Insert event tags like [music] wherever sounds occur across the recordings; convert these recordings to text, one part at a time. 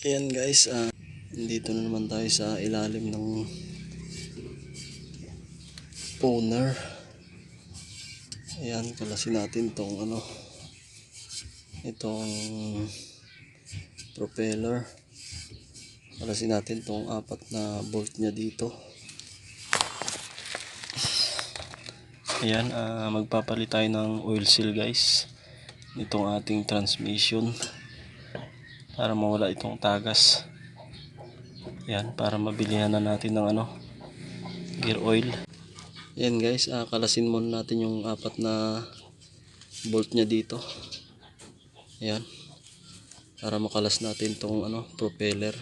Ayan guys, ah, dito na naman tayo sa ilalim ng owner. Ayan, kalasin natin tong ano, itong propeller. Kalasin natin tong apat na bolt niya dito. Ayan, ah, magpapalit tayo ng oil seal guys. Itong ating transmission para mawala itong tagas. Yan para mabilihan na natin ng ano gear oil. Yan guys ah, kalasin muna natin yung apat na bolt nya dito. Yan para makalas natin tong ano propeller.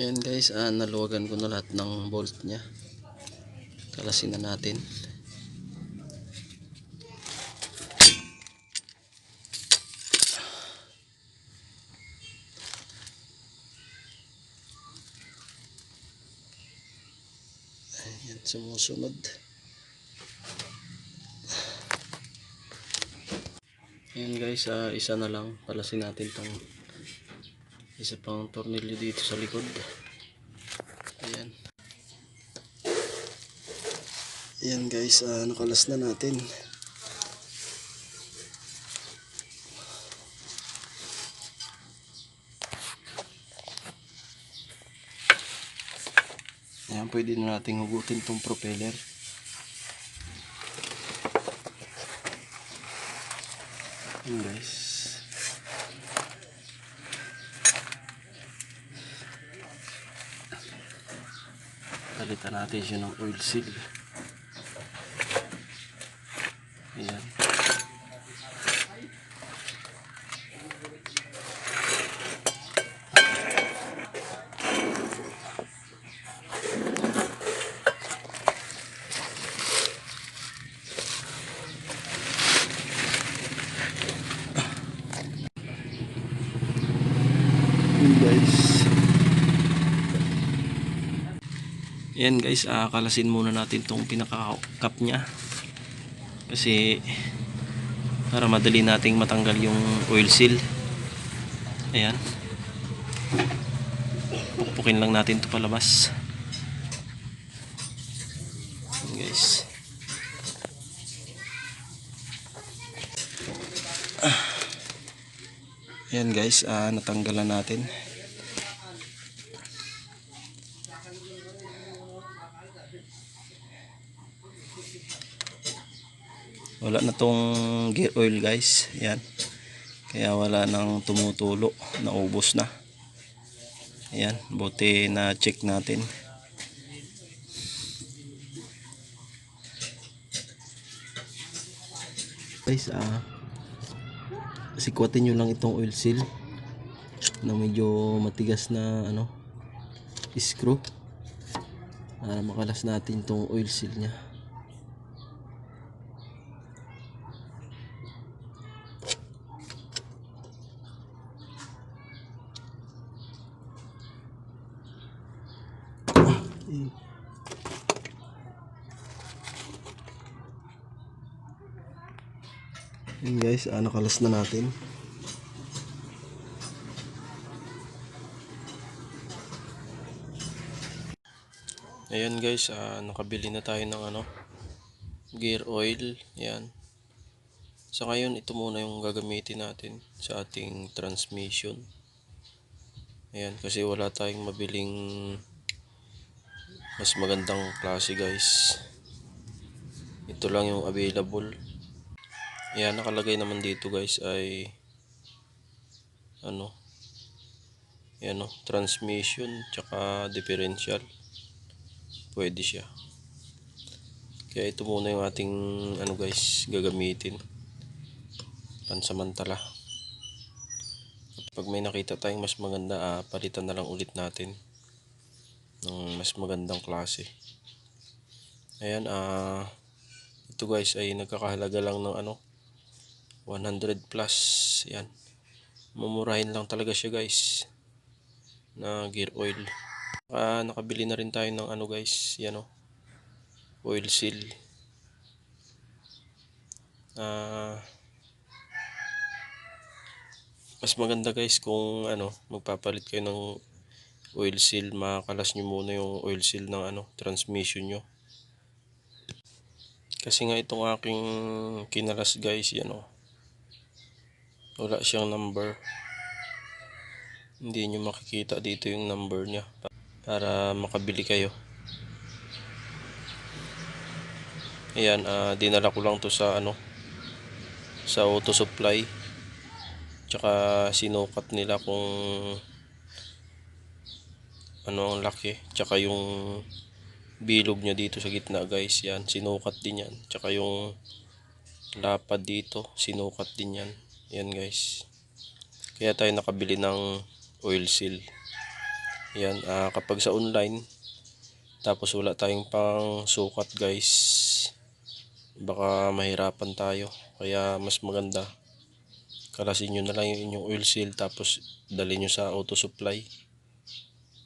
Ayan guys ah, naluwagan ko na lahat ng bolt nya kalasin na natin Ayan, sumusunod. Ayan guys, ah, isa na lang. Palasin natin tong isa pang tornilyo dito sa likod. Ayan. Ayan guys, ah, nakalas na natin. Pwede na natin hugutin tong propeller. Ayan guys. Palitan natin siya ng oil seal. Ayan guys. Ayan guys, ah, kalasin muna natin tong pinaka-cup niya. Kasi para madali nating matanggal yung oil seal. Ayan. Pukpukin lang natin to palabas. Ayan guys. Ayan guys, ah, natanggalan natin. Wala na tong gear oil guys. Ayan. Kaya wala nang tumutulo. Naubos na. Ayan. Buti na check natin. Guys, ah, sikwatin nyo lang itong oil seal na medyo matigas na ano screw para makalas natin itong oil seal nya Guys, ah, nakalas na natin. Ayan guys, ah, nakabili na tayo ng ano, gear oil. Yan. Sa ngayon, ito muna yung gagamitin natin sa ating transmission. Ayan, kasi wala tayong mabiling mas magandang klase guys. Ito lang yung available. Ayan, nakalagay naman dito guys ay ano, yan o, transmission tsaka differential. Pwede siya. Kaya ito muna yung ating ano guys, gagamitin. Pansamantala. Pag may nakita tayong mas maganda, ah, palitan na lang ulit natin ng mas magandang klase. Ayan, ah, ito guys ay nagkakahalaga lang ng ano, 100 plus. Yan. Mumurahin lang talaga siya guys. Na gear oil. Ah, nakabili na rin tayo ng ano guys. Yan o. Oil seal. Ah, mas maganda guys kung ano, magpapalit kayo ng oil seal, makakalas nyo muna yung oil seal ng ano, transmission nyo. Kasi nga itong aking kinalas guys, yan o. Wala siyang number. Hindi nyo makikita dito yung number niya para makabili kayo. Ayan, ah, dinala ko lang to sa ano sa auto supply. Tsaka sinukat nila kung ano ang laki. Tsaka yung bilog niya dito sa gitna guys. Yan, sinukat din yan. Tsaka yung lapad dito, sinukat din yan. Yan guys. Kaya tayo nakabili ng oil seal. Yan, ah, kapag sa online, tapos wala tayong pang sukat guys, baka mahirapan tayo. Kaya mas maganda, kalasin nyo na lang yung inyong oil seal tapos dali nyo sa auto supply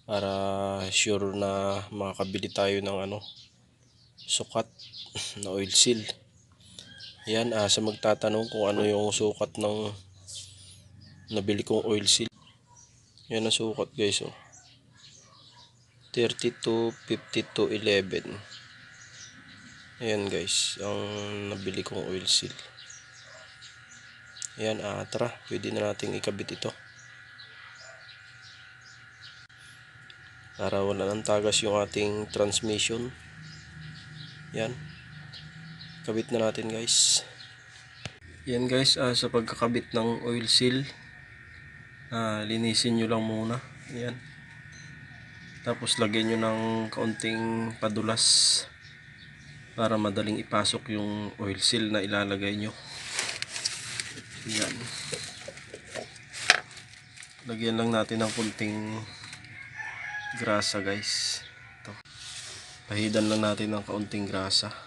para sure na makakabili tayo ng ano sukat [laughs] na oil seal yan ah, sa magtatanong kung ano yung sukat ng nabili kong oil seal. Yan ang sukat guys oh. 32 52 11 ayan guys ang nabili kong oil seal. Ayan ah, tara pwede na nating ikabit ito. Para wala nang tagas yung ating transmission. Yan kabit na natin guys. Yan guys ah, sa pagkakabit ng oil seal ah, linisin nyo lang muna. Yan. Tapos lagyan nyo ng kaunting padulas para madaling ipasok yung oil seal na ilalagay nyo. Yan. Lagyan lang natin ng kunting grasa guys. Ito. Pahidan lang natin ng kaunting grasa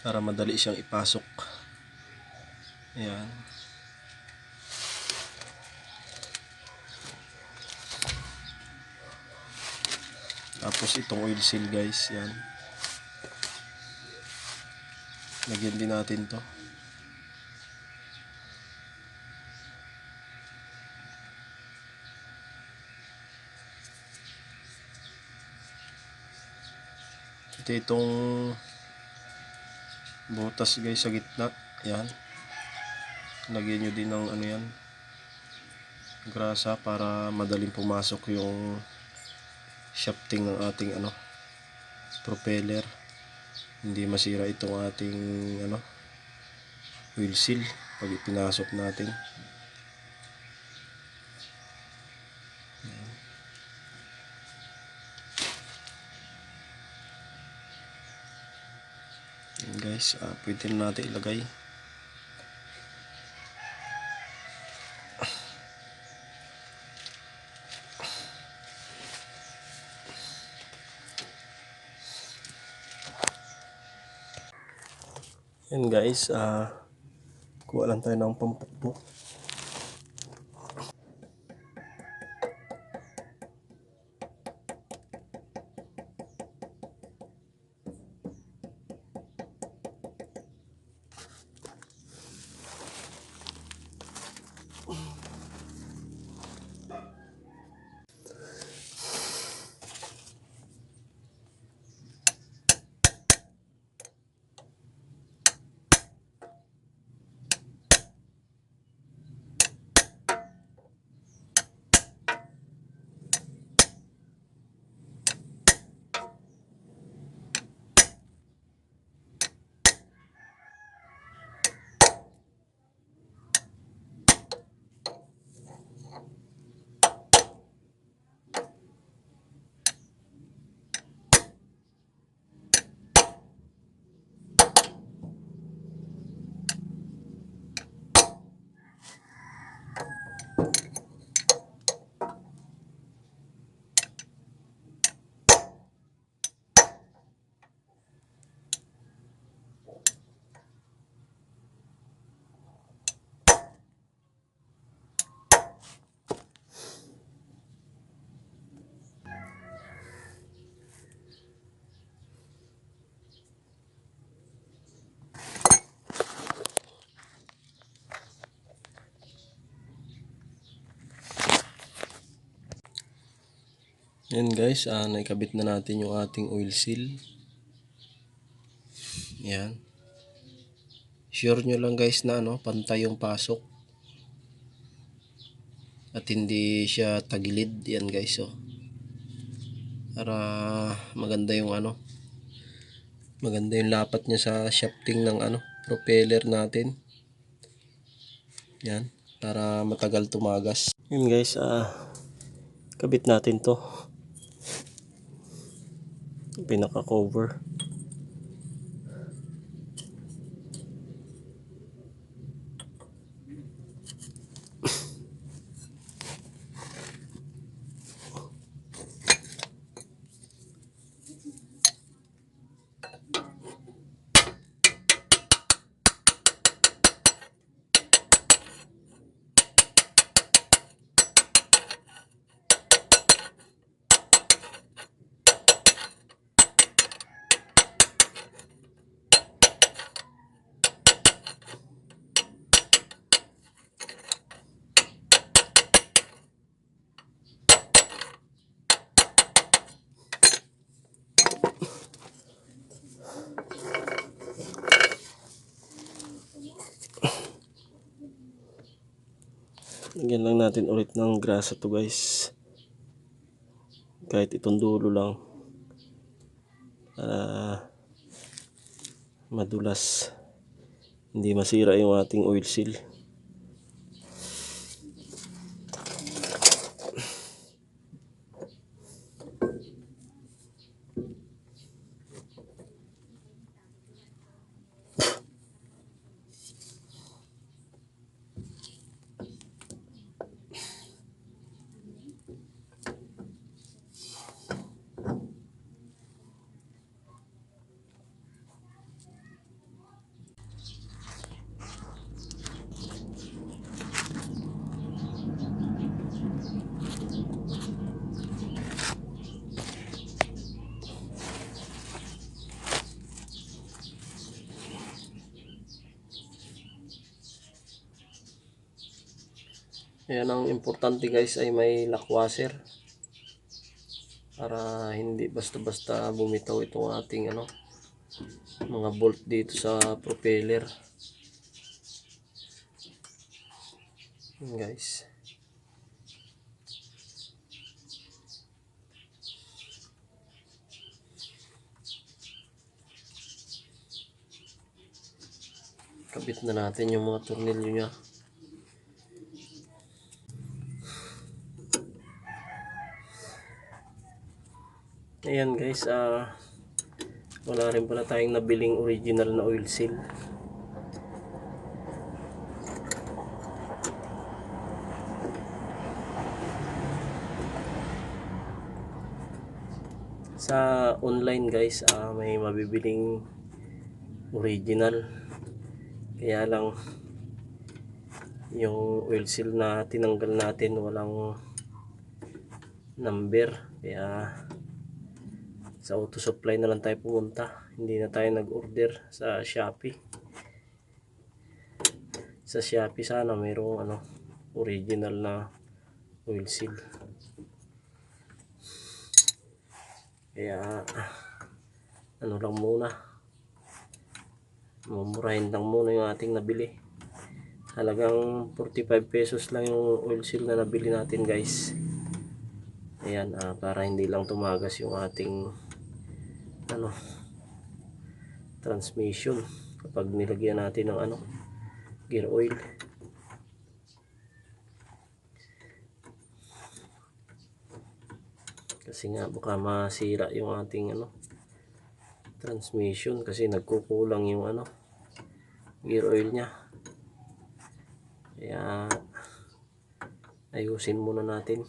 para madali siyang ipasok. Ayan. Tapos itong oil seal guys yan. Lagyan din natin to. Ito itong butas guys sa gitna. Yan lagyan nyo din ng ano yan grasa para madaling pumasok yung shafting ng ating ano propeller. Hindi masira itong ating ano wheel seal pag ipinasok natin Yan guys. Ah, pwede na natin ilagay. Yan guys, ah kuha lang tayo ng pampukpok. Yan guys, ah, naikabit na natin yung ating oil seal. Yan. Sure nyo lang guys na ano, pantay yung pasok. At hindi siya tagilid. Yan guys oh. Para maganda yung ano. Maganda yung lapat niya sa shafting ng ano, propeller natin. Yan. Para matagal tumagas. Yun guys, ah, kabit natin to pinaka cover Lagyan lang natin ulit ng grasa to guys. Kahit itong dulo lang. Para madulas. Hindi masira yung ating oil seal. Ayan ang importante guys ay may lock washer. Para hindi basta-basta bumitaw itong ating ano mga bolt dito sa propeller. Ayan, guys. Kabit na natin yung mga tornilyo niya. Ayan guys, ah wala rin pala tayong nabiling original na oil seal. Sa online guys, ah may mabibiling original. Kaya lang yung oil seal na tinanggal natin walang number. Kaya sa auto supply na lang tayo pumunta. Hindi na tayo nag-order sa Shopee. Sa Shopee sana mayroong ano original na oil seal kaya ano lang muna. Mumurahin lang muna yung ating nabili. Halagang 45 pesos lang yung oil seal na nabili natin guys. Ayan ah, para hindi lang tumagas yung ating ano transmission kapag nilagyan natin ng ano gear oil. Kasi nga baka masira yung ating ano transmission kasi nagkukulang yung ano gear oil nya kaya ayusin muna natin.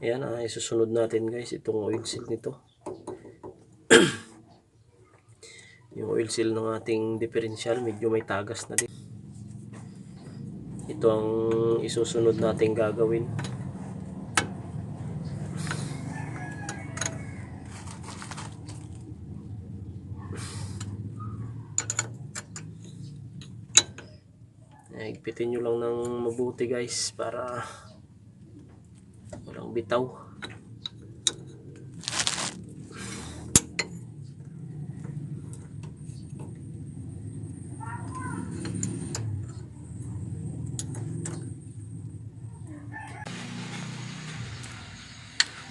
Ayan ah, isusunod natin guys itong oil seal nito [clears throat] yung oil seal ng ating differential medyo may tagas na din. Ito ang isusunod nating gagawin. Higpitin nyo lang ng mabuti guys para walang bitaw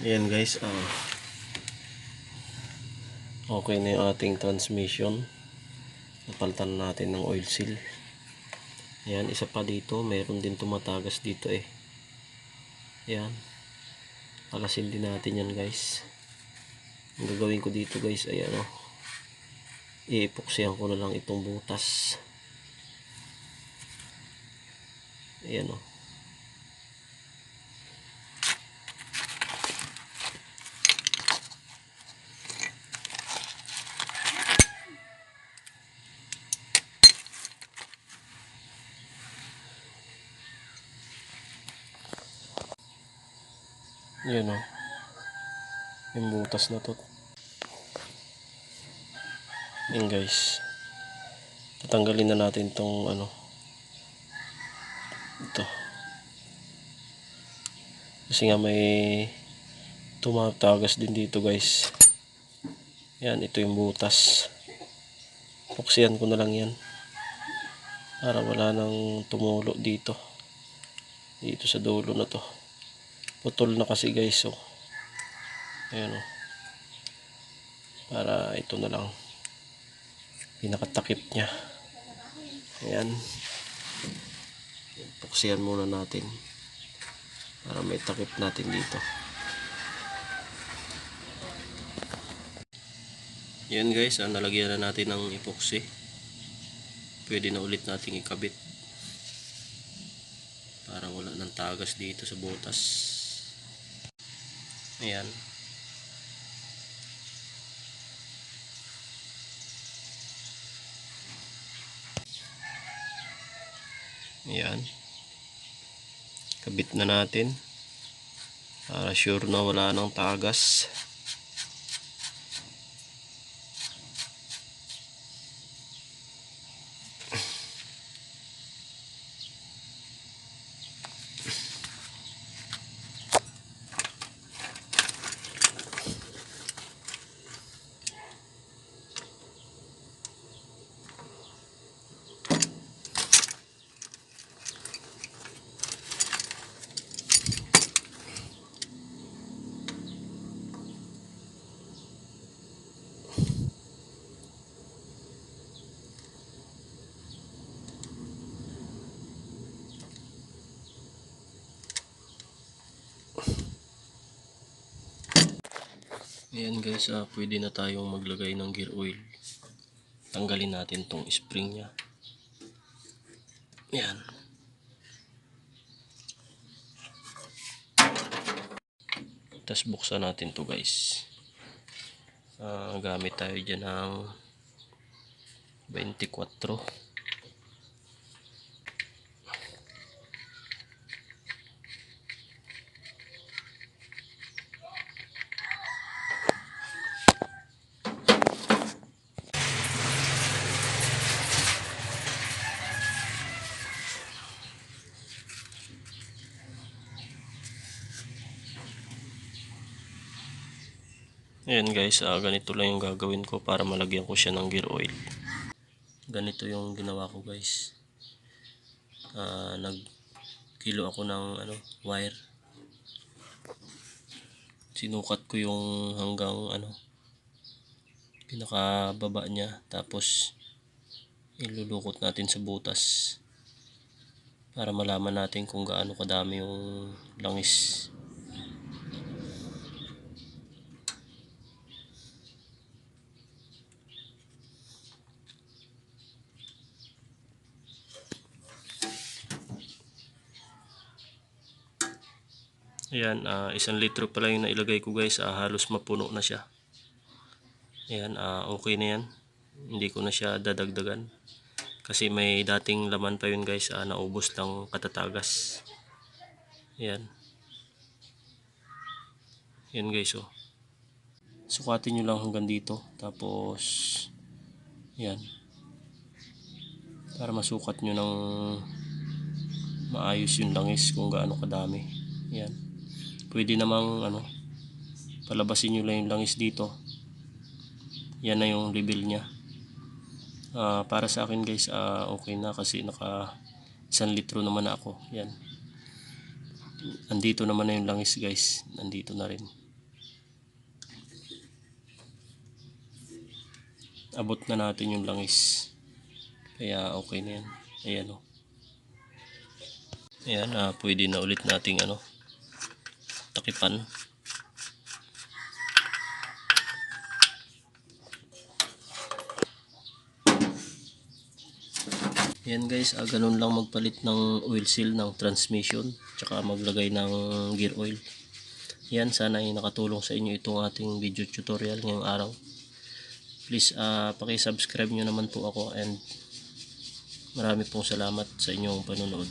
Ayan guys, ah, okay na yung ating transmission. Napalitan natin ng oil seal. Ayan, isa pa dito, mayroon din tumatagas dito eh. Ayan. Palasin din natin yan guys. Ang gagawin ko dito guys ay ano, iipoksihan ko na lang itong butas. Ayan o. Yan o. Yung butas na to. Yan guys. Tatanggalin na natin tong ano. Ito. Kasi nga may tumatagas din dito guys. Yan, ito yung butas. Puksiyan ko na lang yan. Para wala nang tumulo dito. Dito sa dulo na to putol na kasi guys oh. Ayan oh. Para ito na lang. Pinakatakip niya. Ayan. Puksiyan muna natin. Para may takip natin dito. Yan guys, ah, nalagyan na natin ng epoxy. Pwede na ulit nating ikabit. Para wala ng tagas dito sa butas. Ayan. Ayan. Kabit na natin. Para sure na wala nang tagas. Ayan guys, ah, pwede na tayong maglagay ng gear oil. Tanggalin natin tong spring niya. Ayan. Tapos buksan natin to guys. Ah, gamit tayo dyan ng 24. Ayan guys, ah, ganito lang yung gagawin ko para malagyan ko siya ng gear oil. Ganito yung ginawa ko guys. Ah, nag kilo ako ng ano, wire. Sinukat ko yung hanggang ano pinakababa niya tapos ilulukot natin sa butas para malaman natin kung gaano kadami yung langis Ayan, ah, isang litro pala yung nailagay ko guys. ah, halos mapuno na siya. Ayan, ah, okay na yan. Hindi ko na siya dadagdagan. Kasi may dating laman pa yun guys. ah, naubos lang katatagas. Ayan. Ayan guys oh. Sukatin nyo lang hanggang dito. Tapos, ayan. Para masukat nyo ng maayos yung langis kung gaano kadami. Ayan pwede namang ano palabasin nyo lang yung langis dito. Yan na yung level nya uh, para sa akin guys uh, okay na kasi naka isang litro naman ako. Yan. Andito naman na yung langis guys. Andito na rin. Abot na natin yung langis. Kaya okay na yan. Ayan o ayan uh, pwede na ulit nating ano takipan. Yan guys, ah, ganun lang magpalit ng oil seal ng transmission tsaka maglagay ng gear oil. Yan, sana ay nakatulong sa inyo itong ating video tutorial ngayong araw. Please, ah, paki-subscribe nyo naman po ako and marami pong salamat sa inyong panonood.